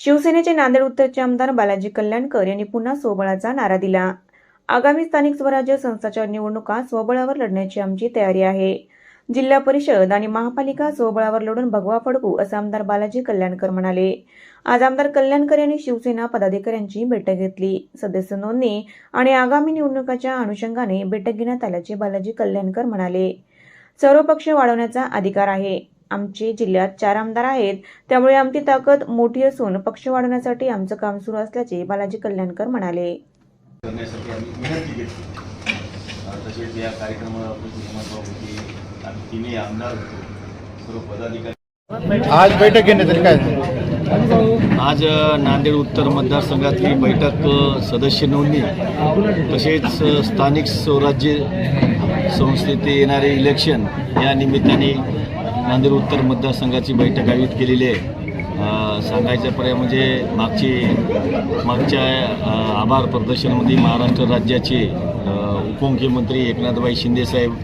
शिवसेनेचे नांदेड उत्तरचे आमदार बालाजी कल्याणकर यांनी पुन्हा स्वबळाचा नारा दिला. आगामी स्थानिक स्वराज्य संस्थाच्या निवडणुका स्वबळावर लढण्याची आमची तयारी आहे. जिल्हा परिषद आणि महापालिका स्वबळावर लढून भगवा फडकू असं आमदार बालाजी कल्याणकर म्हणाले. आज आमदार कल्याणकर यांनी शिवसेना पदाधिकाऱ्यांची बैठक घेतली. सदस्य नोंदणी आणि आगामी निवडणुकाच्या अनुषंगाने बैठक घेण्यात आल्याचे बालाजी कल्याणकर म्हणाले. सर्व पक्ष वाढवण्याचा अधिकार आहे. आमचे जिल्ह्यात चार आमदार आहेत. त्यामुळे आमची ताकद मोठी असून पक्ष वाढवण्यासाठी आमचं काम सुरू असल्याचे बालाजी कल्याणकर म्हणाले. तसेच या आज बैठक घेण्यात आली. काय आज नांदेड उत्तर मतदारसंघातली बैठक सदस्य नोंदणी तसेच स्थानिक स्वराज्य संस्थेत येणारे इलेक्शन या निमित्ताने नांदेड उत्तर मतदारसंघाची बैठक आयोजित केलेली आहे. सांगायचा पर्याय म्हणजे मागची मागच्या आभार प्रदर्शनामध्ये महाराष्ट्र राज्याचे उपमुख्यमंत्री एकनाथबाई शिंदेसाहेब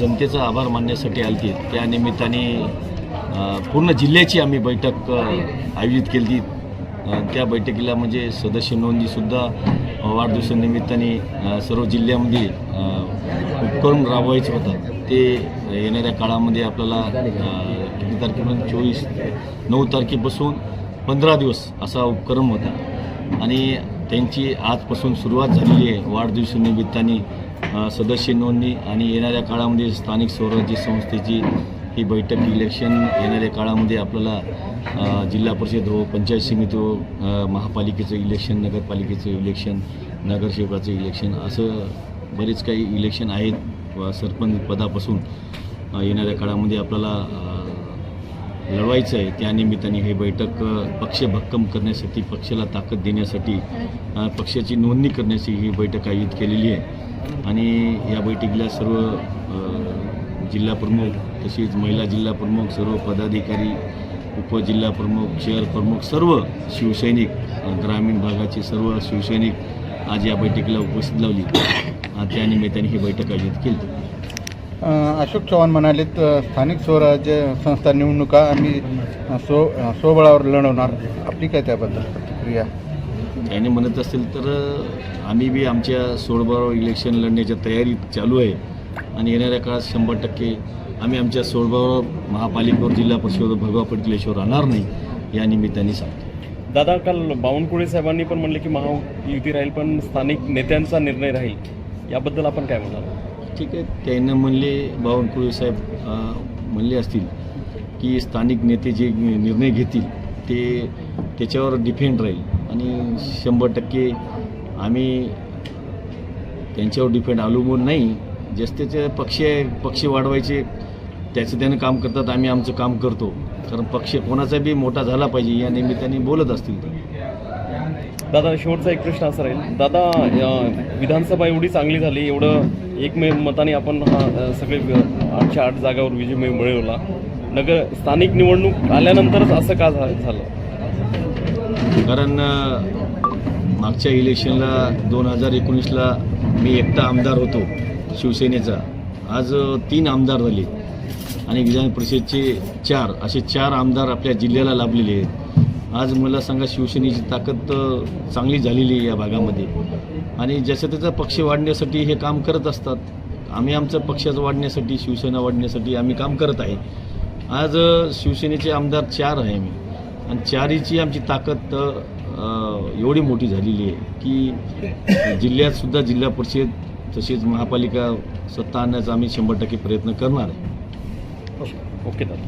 जनतेचा आभार मानण्यासाठी आलती. त्या निमित्ताने पूर्ण जिल्ह्याची आम्ही बैठक आयोजित केली. त्या बैठकीला म्हणजे सदस्य नोंदीसुद्धा वाढदिवसानिमित्ताने सर्व जिल्ह्यामध्ये उपक्रम राबवायचे होतात. ते येणाऱ्या काळामध्ये आपल्याला किती तारखेपर्यंत? चोवीस नऊ तारखेपासून पंधरा दिवस असा उपक्रम होता. आणि त्यांची आजपासून सुरुवात झालेली आहे. वाढदिवसानिमित्ताने सदस्य नोंदणी आणि येणाऱ्या काळामध्ये स्थानिक स्वराज्य संस्थेची ही बैठक इलेक्शन येणाऱ्या काळामध्ये आपल्याला जिल्हा परिषद हो पंचायत समिती हो महापालिकेचं इलेक्शन नगरपालिकेचं इलेक्शन नगरसेवकाचं इलेक्शन असं बरेच काही इलेक्शन आहेत सरपंच पदापासून येणाऱ्या काळामध्ये आपल्याला लढवायचं आहे. त्यानिमित्ताने हे बैठक पक्ष भक्कम करण्यासाठी पक्षाला ताकद देण्यासाठी पक्षाची नोंदणी करण्याची ही बैठक आयोजित केलेली आहे. आणि या बैठकीला सर्व अ, जिल्हा प्रमुख तसेच महिला जिल्हा प्रमुख सर्व पदाधिकारी उपजिल्हा प्रमुख शहर प्रमुख सर्व शिवसैनिक ग्रामीण भागाचे सर्व शिवसैनिक आज या बैठकीला उपस्थित लावली. अ, त्यानिमित्ताने ही बैठक आयोजित केली. अशोक चव्हाण म्हणालेत अं, स्थानिक स्वराज्य संस्था निवडणुका आम्ही अं, स्वबळावर लढवणार. आपली काय त्याबद्दल प्रतिक्रिया? त्याने म्हणत असेल तर आम्ही बी आमच्या सोळबाराव इलेक्शन लढण्याच्या तयारीत चालू आहे. आणि येणाऱ्या काळात शंभर टक्के आम्ही आमच्या सोळबाराव महापालिकेवर जिल्हा परिषद भगवा पडकलेश्वर राहणार नाही या निमित्ताने सांगतो. दादा काल बावनकुळे साहेबांनी पण म्हणले की महायुती राहील पण स्थानिक नेत्यांचा निर्णय राहील. याबद्दल आपण काय म्हणाल ठीक आहे. त्यानं म्हणले बावनकुळे साहेब म्हणले असतील की स्थानिक नेते जे निर्णय घेतील ते त्याच्यावर डिपेंड राहील. आणि शंभर टक्के आम्ही त्यांच्यावर डिपेंड अवलंबून नाही जस त्याचे पक्ष आहे पक्ष वाढवायचे त्याचं त्यानं काम करतात आम्ही आमचं काम करतो. कारण पक्ष कोणाचा बी मोठा झाला पाहिजे या निमित्ताने बोलत असतील दादा शेवटचा एक प्रश्न असा राहील. दादा विधानसभा एवढी चांगली झाली एवढं एकमेव मताने आपण हा सगळे आठशे आठ जागावर विजय मिळ- मिळवला. नगर स्थानिक निवडणूक आल्यानंतरच असं का झालं? कारण मागच्या इलेक्शनला दोन हजार एकोणीसला मी एकटा आमदार होतो शिवसेनेचा. आज तीन आमदार झाले. आणि विधान परिषदचे चार असे चार आमदार आपल्या जिल्ह्याला लाभलेले आहेत. आज मला सांगा शिवसेनेची ताकद चांगली झालेली आहे या भागामध्ये. आणि ज्याचा त्याचा पक्ष वाढण्यासाठी हे काम करत असतात. आम्ही आमचं पक्षाचं वाढण्यासाठी शिवसेना वाढण्यासाठी आम्ही काम करत आहे. आज शिवसेनेचे आमदार चार आहे मी आणि चारीची आमची ताकद एवढी मोठी झालेली आहे की जिल्ह्यात सुद्धा जिल्हा परिषद तसेच महापालिका सत्ता आणण्याचा आम्ही शंभर टक्के प्रयत्न करणार आहे. ओके दादा.